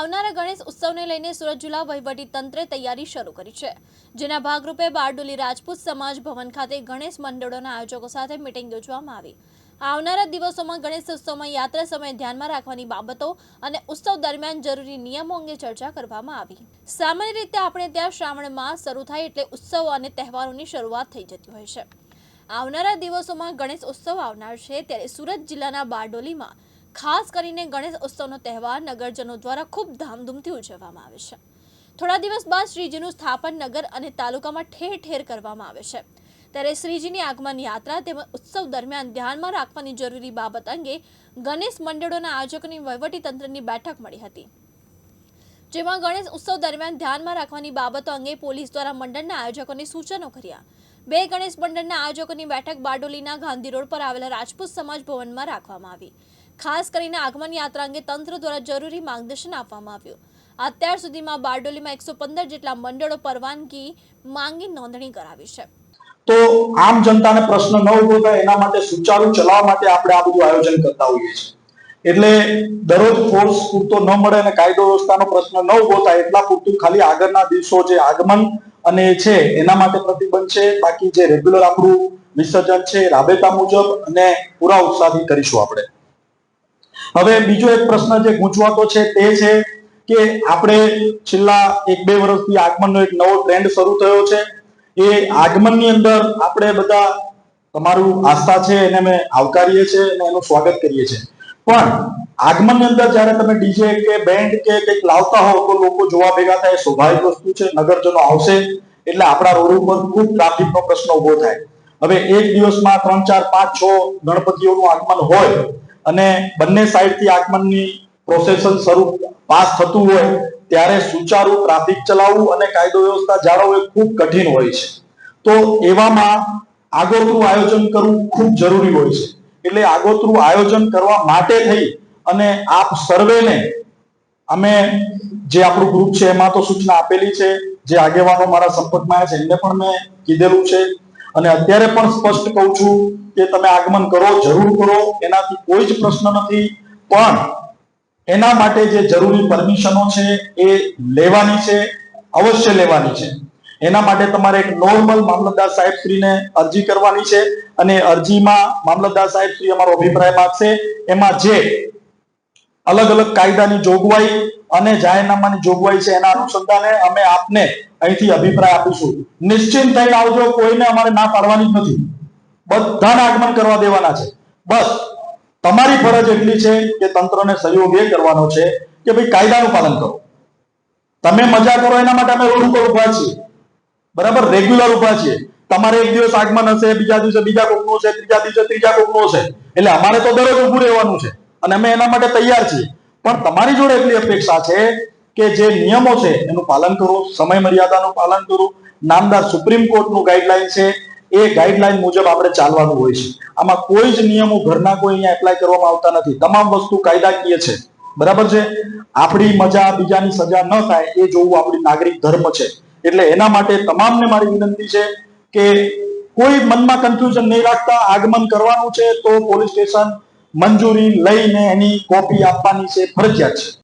આવનારા ગણેશ ઉત્સવને લઈને સુરત જિલ્લા વહીવટી તંત્રે તૈયારી શરૂ કરી છે, જેના ભાગરૂપે બારડોલી રાજપૂત સમાજ ભવન ખાતે ગણેશ મંડળોના આયોજકો સાથે મિટિંગ યોજવામાં આવી. આવનારા દિવસોમાં ગણેશ ઉત્સવમાં યાત્રા સમયે ધ્યાનમાં રાખવાની બાબતો અને ઉત્સવ દરમિયાન જરૂરી નિયમો અંગે ચર્ચા કરવામાં આવી. સામાન્ય રીતે આપણે ત્યાં શ્રાવણ માસ શરૂ થાય એટલે ઉત્સવો અને તહેવારોની શરૂઆત થઈ જતી હોય છે. આવનારા દિવસોમાં ગણેશ ઉત્સવ આવનાર છે, ત્યારે સુરત જિલ્લાના બારડોલીમાં ખાસ કરીને ગણેશ ઉત્સવનો તહેવાર નગરજનો દ્વારા ખૂબ ધામધૂમથી ઉજવવામાં આવે છે. થોડા દિવસ બાદ શ્રીજીનું સ્થાપન નગર અને તાલુકામાં ઠેર ઠેર કરવામાં આવે છે. ત્યારે શ્રીજીની આગમન યાત્રા તેમજ ઉત્સવ દરમિયાન ધ્યાનમાં રાખવાની જરૂરી બાબત અંગે ગણેશ મંડળોના આયોજકોની વહીવટીતંત્રની બેઠક મળી હતી. જેમાં ગણેશ ઉત્સવ દરમિયાન ધ્યાનમાં રાખવાની બાબતો અંગે પોલીસ દ્વારા મંડળના આયોજકોને સૂચનો કર્યા. બે ગણેશ મંડળના આયોજકોની બેઠક બારડોલીના ગાંધી રોડ પર આવેલા રાજપૂત સમાજ ભવનમાં રાખવામાં આવી. ખાસ કરીને આગમન યાત્રા અંગે તંત્ર દ્વારા જરૂરી માર્ગદર્શન આપવામાં આવ્યું. અત્યાર સુધીમાં બારડોલીમાં એકસો પંદર જેટલા મંડળો પરવાનગી માંગી નોંધણી કરાવી છે. તો આમ જનતાને પ્રશ્ન ન ઊભો થાય એના માટે સુચારુ ચલાવવા માટે આપણે આ બધું આયોજન કરતા હોઈએ છીએ. એટલે દરરોજ ફોર્સ પૂરતો ન મળે અને કાયદો વ્યવસ્થાનો પ્રશ્ન ન ઊભો થાય એટલા પૂરતું ખાલી આગળના દિવસો જે આગમન અને છે, એના માટે પ્રતિબંધ છે. બાકી જે રેગ્યુલર આપણું વિસર્જન છે, રાબેતા મુજબ અને પૂરા ઉત્સાહથી કરીશું આપણે. હવે બીજો એક પ્રશ્ન જે ગૂંચવાતો છે તે છે કે આપણે છેલ્લા એક બે વર્ષથી આગમનનો એક નવો ટ્રેન્ડ શરૂ થયો છે. એ આગમનની અંદર આપણે બધા તમારું આસ્થા છે એને અમે આવકારીએ છીએ અને એનું સ્વાગત કરીએ છીએ. પણ આગમનની અંદર જ્યારે તમે ડીજે કે બેન્ડ કે કંઈક લાવતા હો તો લોકો જોવા ભેગા થાય, સ્વાભાવિક વસ્તુ છે, નગરજનો આવશે એટલે આપણા રોડ ઉપર ખૂબ ટ્રાફિકનો પ્રશ્ન ઊભો થાય. હવે એક દિવસમાં ત્રણ ચાર પાંચ છ ગણપતિઓનું આગમન હોય અને બંને સાઈડથી આગમનની પ્રોસેસન શરૂ પાસ થતું હોય ત્યારે સુચારુ ટ્રાફિક ચલાવવું અને કાયદો વ્યવસ્થા જાળવવું એ ખૂબ કઠિન હોય છે. તો એવામાં આગોતરું આયોજન કરવું ખૂબ જરૂરી હોય છે. એટલે આગોતરું આયોજન કરવા માટે થઈ અને આપ સર્વેને અમે જે આપણું ગ્રુપ છે એમાં તો સૂચના આપેલી છે, જે આગેવાનો મારા સંપર્કમાં આવ્યા છે, એમને પણ મેં કીધેલું છે. અને અત્યારે પણ સ્પષ્ટ કહું છું કે તમે આગમન કરો, જરૂર કરો, એનાથી કોઈ જ પ્રશ્ન નથી. પણ એના માટે જે જરૂરી પરમિશનો છે એ લેવાની છે, અવશ્ય લેવાની છે. એના માટે તમારે એક નોર્મલ મામલતદાર સાહેબ શ્રીને અરજી કરવાની છે અને અરજીમાં મામલતદાર સાહેબ શ્રી અમારો અભિપ્રાય માંગશે. એમાં જે અલગ અલગ કાયદાની જોગવાઈ અને જાહેરનામાની જોગવાઈ છે એના અનુસંધાને અમે આપને અહીંથી અભિપ્રાય આપીશું. નિશ્ચિંત થઈને આવજો, કોઈને અમારે ના પાડવાની જ નથી. બધાને આગમન કરવા દેવાના છે. બસ, તમારી ફરજ એટલી છે કે તંત્રને સહયોગ એ કરવાનો છે કે ભાઈ કાયદાનું પાલન કરો. તમે મજા કરો, એના માટે અમે રોડ ઉપર ઊભા છીએ. બરાબર? રેગ્યુલર ઊભા છીએ. તમારે એક દિવસ આગમન હશે, બીજા દિવસે બીજા કોકનું હશે, ત્રીજા દિવસે ત્રીજા કોકનું હશે. એટલે અમારે તો દરરોજ ઊભું રહેવાનું છે. અને અમે એના માટે તૈયાર છીએ. પણ તમારી જોડે એટલી અપેક્ષા છે કે જે નિયમો છે એનું પાલન કરો સમય મર્યાદાનું પાલન કરો, નામદાર સુપ્રીમ કોર્ટનું ગાઈડલાઈન છે, એ ગાઈડલાઈન મુજબ આપણે ચાલવાનું હોય છે. આમાં કોઈ જ નિયમો ઘરના કોઈ અહીંયા એપ્લાય કરવામાં આવતા નથી. તમામ વસ્તુ કાયદાકીય છે. બરાબર છે? આપણી મજા બીજાની સજા ન થાય એ જોવું આપણી નાગરિક ધર્મ છે. એટલે એના માટે તમામને મારી વિનંતી છે કે કોઈ મનમાં કન્ફ્યુઝન નહીં રાખતા, આગમન કરવાનું છે તો પોલીસ સ્ટેશન મંજૂરી લઈને એની કોપી આપવાની છે ફરજિયાત છે.